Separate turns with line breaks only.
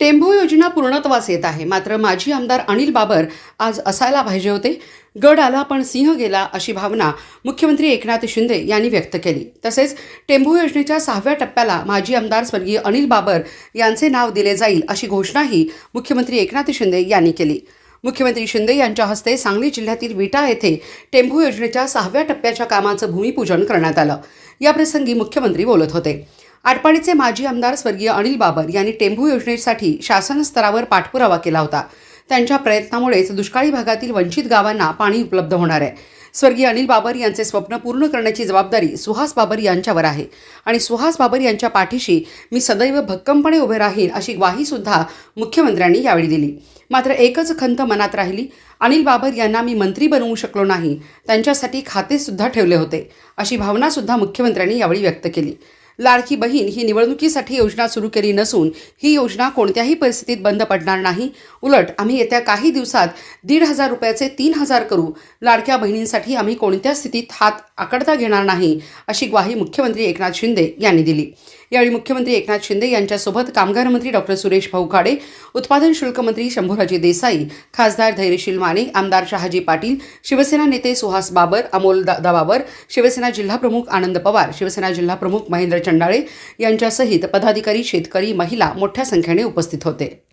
टेंभू योजना पूर्णत्वास येत आहे. मात्र माजी आमदार अनिल बाबर आज असायला पाहिजे होते. गड आला पण सिंह गेला अशी भावना मुख्यमंत्री एकनाथ शिंदे यांनी व्यक्त केली. तसेच टेंभू योजनेच्या सहाव्या टप्प्याला माजी आमदार स्वर्गीय अनिल बाबर यांचे नाव दिले जाईल अशी घोषणाही मुख्यमंत्री एकनाथ शिंदे यांनी केली. मुख्यमंत्री शिंदे यांच्या हस्ते सांगली जिल्ह्यातील विटा येथे टेंभू योजनेच्या सहाव्या टप्प्याच्या कामाचं भूमिपूजन करण्यात आलं. याप्रसंगी मुख्यमंत्री बोलत होते. आटपाडीचे माजी आमदार स्वर्गीय अनिल बाबर यांनी टेंभू योजनेसाठी शासन स्तरावर पाठपुरावा केला होता. त्यांच्या प्रयत्नामुळेच दुष्काळी भागातील वंचित गावांना पाणी उपलब्ध होणार आहे. स्वर्गीय अनिल बाबर यांचे स्वप्न पूर्ण करण्याची जबाबदारी सुहास बाबर यांच्यावर आहे. आणि सुहास बाबर यांच्या पाठीशी मी सदैव भक्कमपणे उभे राहीन अशी ग्वाहीसुद्धा मुख्यमंत्र्यांनी यावेळी दिली. मात्र एकच खंत मनात राहिली अनिल बाबर यांना मी मंत्री बनवू शकलो नाही त्यांच्यासाठी खातेसुद्धा ठेवले होते अशी भावनासुद्धा मुख्यमंत्र्यांनी यावेळी व्यक्त केली. लाडकी बहीण ही निवडणुकीसाठी योजना सुरू केली नसून ही योजना कोणत्याही परिस्थितीत बंद पडणार नाही. उलट आम्ही येत्या काही दिवसात दीड हजार रुपयाचे तीन हजार करू. लाडक्या बहिणींसाठी आम्ही कोणत्या स्थितीत हात आकडता घेणार नाही अशी ग्वाही मुख्यमंत्री एकनाथ शिंदे यांनी दिली. यावेळी मुख्यमंत्री एकनाथ शिंदे यांच्यासोबत कामगार मंत्री डॉक्टर सुरेश भाऊ खाडे उत्पादन शुल्क मंत्री शंभूराजे देसाई खासदार धैर्यशील माने आमदार शहाजी पाटील शिवसेना नेते सुहास बाबर अमोल दादाबाबर शिवसेना शिवसेना जिल्हाप्रमुख आनंद पवार शिवसेना जिल्हाप्रमुख महेंद्र चंडाळे यांच्यासहित पदाधिकारी शेतकरी महिला मोठ्या संख्येने उपस्थित होते.